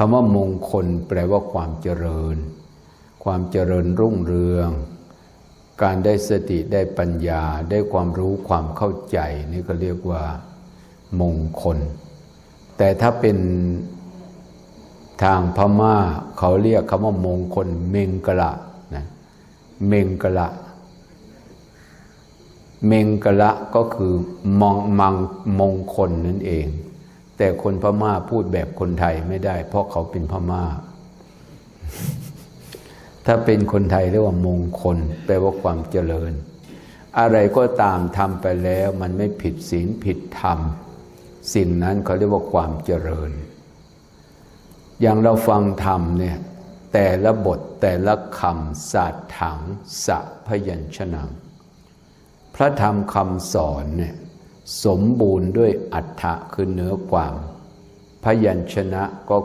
คำว่ามงคลแปลว่าความเจริญ ความเจริญรุ่งเรือง การได้สติได้ปัญญาได้ความรู้ความเข้าใจ นี่ก็เรียกว่ามงคล แต่ถ้าเป็นทางพม่าเขาเรียกคำว่ามงคล เมงกละนะเมงกละ เมงกละก็คือมองมังมงคลนั่นเอง แต่คนพม่าพูดแบบคนไทยไม่ได้ เพราะเขาเป็นพม่า ถ้าเป็นคนไทยเรียกว่ามงคล แปลว่าความเจริญ อะไรก็ตามทำไปแล้วมันไม่ผิดศีลผิดธรรม สิ่งนั้นเขาเรียกว่าความเจริญ อย่างเราฟังธรรมเนี่ยแต่ละบทแต่ละคำศาสตร์ถังสะพยัญชนะพระธรรมคำสอนเนี่ย สมบูรณ์ด้วยอัฏฐะคือเนื้อความ พยัญชนะก็